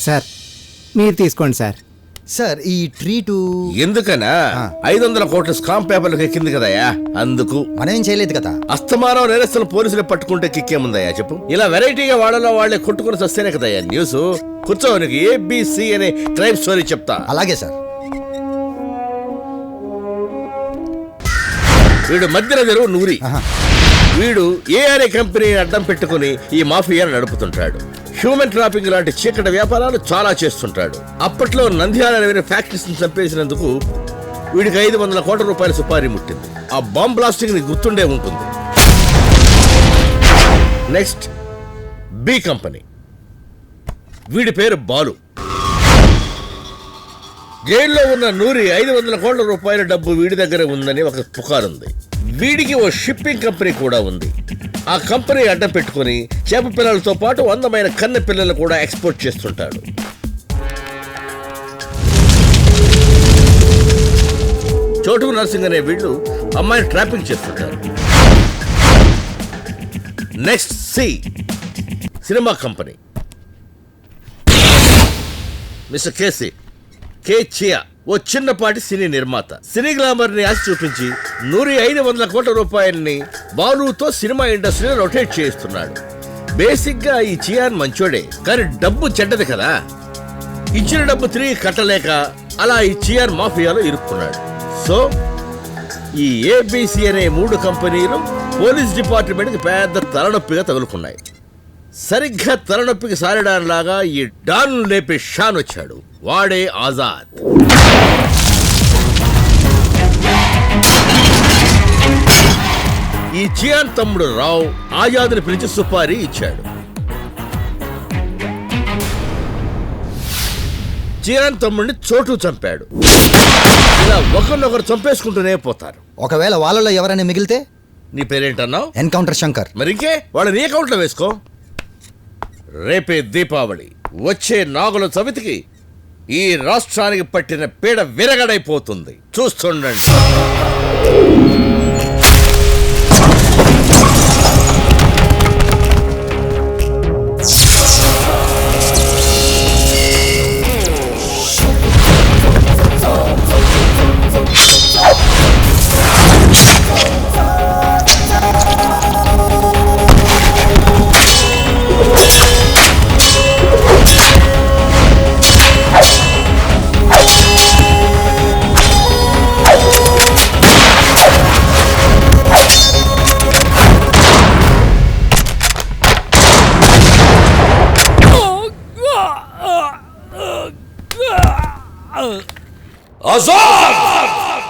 Sir మీరు తీసుకోండి sir. Sir ఈ ట్రీటు ఎందుకనా? ఐదు వందల కోట్ల స్కామ్ పేపర్లకు ఎక్కింది కదయ్యా? అందుకు. మనం ఏం చేయలేదు కదా? అస్తమానం నేరస్తులు పోలీసులు పట్టుకుంటే కిక్కేముందయ్యా చెప్పు? ఇలా వెరైటీగా వాళ్ళలో వాళ్ళే కొట్టుకుని వస్తేనే కదయ్యా న్యూస్? కూర్చో నీకు ఏబిసి అనే క్రైమ్ స్టోరీ చెప్తా. అలాగే సార్. వీడు మధ్యన తెరువు నూరి. వీడు ఏ అనే కంపెనీని అడ్డం పెట్టుకుని ఈ మాఫియాను నడుపుతుంటాడు. హ్యూమన్ ట్రాఫింగ్ లాంటి చీకటి వ్యాపారాలు చాలా చేస్తుంటాడు. అప్పట్లో నంద్యాల అనే ఫ్యాక్టరీస్ని చంపేసినందుకు వీడికి ఐదు వందల కోట్ల రూపాయల సుపారీ ముట్టింది. ఆ బాంబ్ బ్లాస్టింగ్ గుర్తుండే ఉంటుంది. Next B company. వీడి పేరు బాలు. జైల్లో ఉన్న నూరి ఐదు వందల కోట్ల రూపాయల డబ్బు వీడి దగ్గర ఉందని ఒక పుకారుంది. వీడికి ఓ షిప్పింగ్ కంపెనీ కూడా ఉంది. ఆ కంపెనీ అడ్డం పెట్టుకుని చేప పిల్లలతో పాటు అందమైన కన్నె పిల్లలు కూడా ఎక్స్పోర్ట్ చేస్తుంటాడు. చోటు నర్సింగ్ అనే వీళ్ళు అమ్మాయిని ట్రాపింగ్ చేస్తుంటారు. Next C cinema company. Mister K C K chia ఓ చిన్నపాటి సినీ నిర్మాత. సినీ గ్లామర్ని ఆశ చూపించి నూరి ఐదు వందల కోట్ల రూపాయల్ని బాలుతో సినిమా ఇండస్ట్రీలో రొటేట్ చేస్తున్నాడు బేసిక్గా ఈ చియాన్ మంచోడే కానీ డబ్బు చెడ్డది కదా. ఇచ్చిన డబ్బు తిరిగి కట్టలేక అలా ఈ చియాన్ మాఫియాలో ఇరుక్కున్నాడు. సో ఈ ఏబిసి అనే మూడు కంపెనీలు పోలీస్ డిపార్ట్మెంట్కి పెద్ద తలనొప్పిగా తగులుకున్నాయి. సరిగ్గా తలనొప్పికి సారడానిలాగా ఈ డాన్ లేపే షాన్ వచ్చాడు. వాడే ఆజాద్. ఈ చియాన్ తమ్ముడు రావు ఆజాద్ని పిలిచి సుపారీ ఇచ్చాడు. చియాన్ తమ్ముడిని చోటు చంపాడు. ఇలా ఒకరినొకరు చంపేసుకుంటూనే పోతారు. ఒకవేళ వాళ్ళలో ఎవరైనా మిగిలితే? నీ పేరేంటన్నావు? ఎన్కౌంటర్ శంకర్. మరింకే? వాళ్ళని ఏ అకౌంట్లో వేసుకో. రేపే దీపావళి. వచ్చే నాగుల చవితికి ఈ రాష్ట్రానికి పట్టిన పీడ విరగడైపోతుంది. చూస్తుండండి.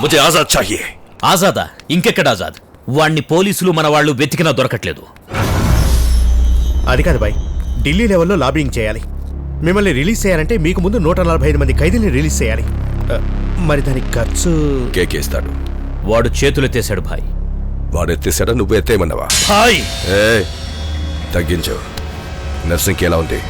ముజే ఆజాద్ చాహియే. ఆజాదా? ఇంకెక్కడ ఆజాద్? వాణ్ణి పోలీసులు మన వాళ్ళు వెతికినా దొరకట్లేదు. అది కాదు బాయ్. ఢిల్లీ లెవెల్లో లాబింగ్ చేయాలి. మిమ్మల్ని రిలీజ్ చేయాలంటే మీకు ముందు నూట నలభై ఐదు మంది ఖైదీని రిలీజ్ చేయాలి. ఆ, మరి దానికి ఖర్చు? కేకేస్తాడు వాడు చేతులెత్తేశాడు భాయ్. వాడు ఎత్తేసాడా నువ్వు ఎత్తేయమన్నావా? భాయ్! ఏ తగ్గించు. నర్సింగ్కి ఎలా ఉంది?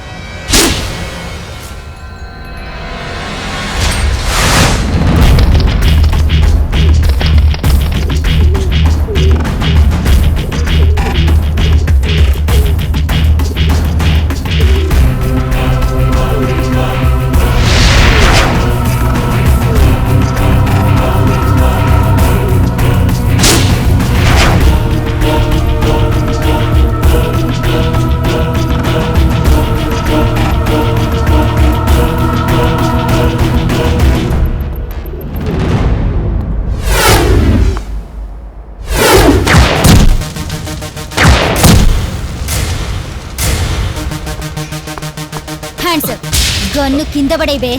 గన్ను కింద పడే బే.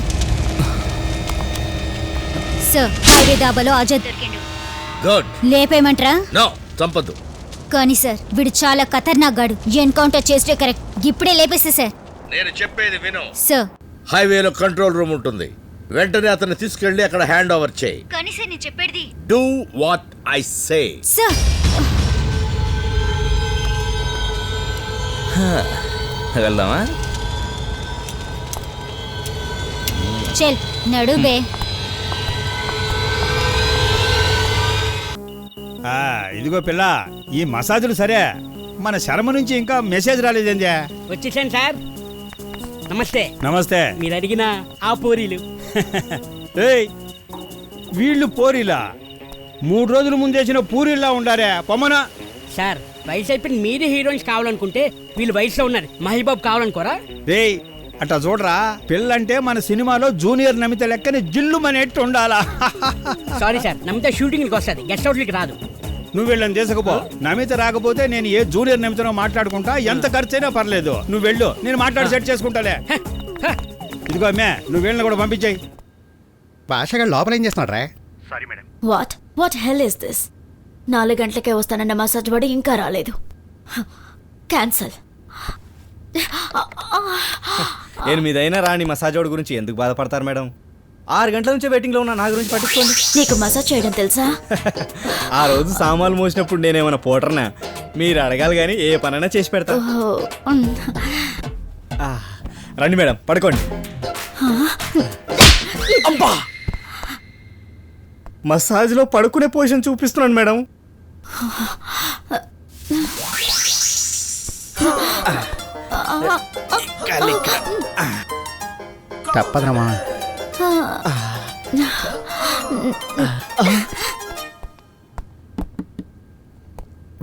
సార్ హైవే ఆజాద్ దొరికిండు గుడ్. లేపేమంటారా నో చంపద్దు. కానీ సార్ వీడు చాలా ఖతర్నాక్ గాడు. ఎన్కౌంటర్ చేస్తే కరెక్ట్. ఇప్పుడే లేపేస్తే సార్. నేను చెప్పేది విను. సార్. హైవేలో కంట్రోల్ రూమ్ ఉంటుంది. వెంటనే అతన్ని తీసుకెళ్ళి అక్కడ హ్యాండ్ ఓవర్ చేయి. కానీ సార్ నేను చెప్పేది. Do what I say. Sir. వెళ్దామా? చల్ నడు బే ఆ, ఇదిగో పిల్ల ఈ మసాజులు సరే. మన శర్మ నుంచి ఇంకా మెసేజ్ రాలేదేందే వచ్చేసాను సార్. నమస్తే. నమస్తే. మీరు అడిగిన ఆ పూరీలు. ఏయ్ వీళ్ళు పోరిలా? మూడు రోజుల ముందేసిన పూరిలా ఉండారే పొమ్మన. సార్ వయసు అయిపోయిన మీరే హీరోయిన్స్ కావాలనుకుంటే వీళ్ళు వయసులో ఉన్నారు. మహిబాబు కావాలనుకోరా? రేయ్ అట్లా చూడరా పిల్లంటే మన సినిమాలో జూనియర్ నమిత లెక్కని జిల్లు మనేట్టు ఉండాలా? సారీ సార్ నమ్మితే షూటింగ్కి వస్తుంది. గెస్ట్ హౌస్లకి రాదు. నువ్వు వీళ్ళని తీసుకుపో నమిత రాకపోతే నేను ఏ జూనియర్ నమితనో మాట్లాడుకుంటా ఎంత ఖర్చైనా పర్లేదు. నువ్వు వెళ్ళు. నేను మాట్లాడి సెట్ చేసుకుంటాలే. ఇదిగో అమ్మే నువ్వు వీళ్ళని కూడా పంపించాయి. భాషగా లోపల ఏం చేస్తున్నాడు రా? What what hell is this నాలుగు గంటలకే వస్తానన్న మసాజ్ వాడు ఇంకా రాలేదు. క్యాన్సల్ ఎనిమిదైనా రాని మసాజ్ వాడి గురించి ఎందుకు బాధపడతారు మేడం? ఆరు గంటల నుంచి వెయిటింగ్లో ఉన్న నా గురించి పట్టించుకోండి. నీకు మసాజ్ చేయడం తెలుసా? ఆ రోజు సామాన్లు మోసినప్పుడు నేనేమైనా పోటర్నా? మీరు అడగాలి కానీ ఏ పనైనా చేసి పెడతా. రండి మేడం పడుకోండి. అబ్బా! మసాజ్లో పడుకునే పొజిషన్ చూపిస్తున్నాను మేడం. తప్పదమ్మా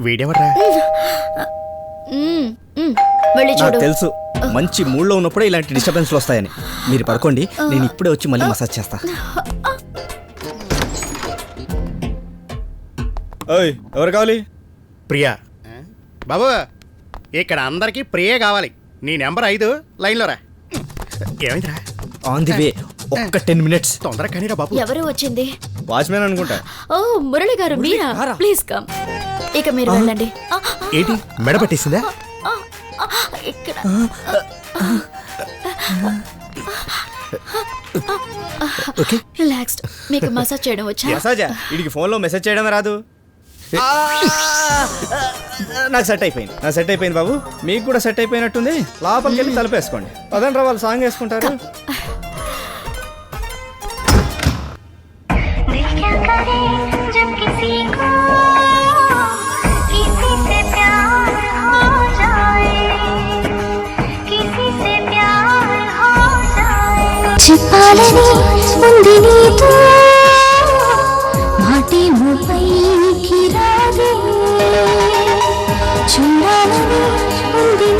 వీడెవడ్రా? ఉమ్, ఉమ్. వెళ్ళి నాకు చూడు. తెలుసు మంచి మూడ్లో ఉన్నప్పుడే ఇలాంటి డిస్టర్బెన్స్లు వస్తాయని. మీరు పడుకోండి నేను ఇప్పుడే వచ్చి మళ్ళీ మసాజ్ చేస్తా. ఓయ్ ఎవరు కావాలి? ప్రియా. బాబు ఇక్కడ అందరికీ ప్రియే కావాలి. నీ నెంబర్ ఐదు లైన్లో రా. ఏమైందిరా? ఆన్ ది వే ఒక్క టెన్ మినిట్స్. తొందరగా కానీరా బాబు. ఎవరు వచ్చింది? వాచ్మెన్ అనుకుంటా. ఓ మురళి గారు మీరా. Please come. ఇక మీరు వెళ్ళండి. ఏంటి? మెడ పట్టేసిందా? ఇక్కడ. రిలాక్స్డ్. మీకు మసాజ్ చేయడం వచ్చా? మసాజా? వీడికి ఫోన్లో మెసేజ్ చేయడమే రాదు. నాకు సెట్ అయిపోయింది. నా సెట్ అయిపోయింది బాబు. మీకు కూడా సెట్ అయిపోయినట్టుంది. లోపలికి వెళ్ళి తలపేసుకోండి. పదండి రా వాళ్ళు సాంగ్ వేసుకుంటారు. ఉంది ముపైకి రాదే చూడాలని ఉంది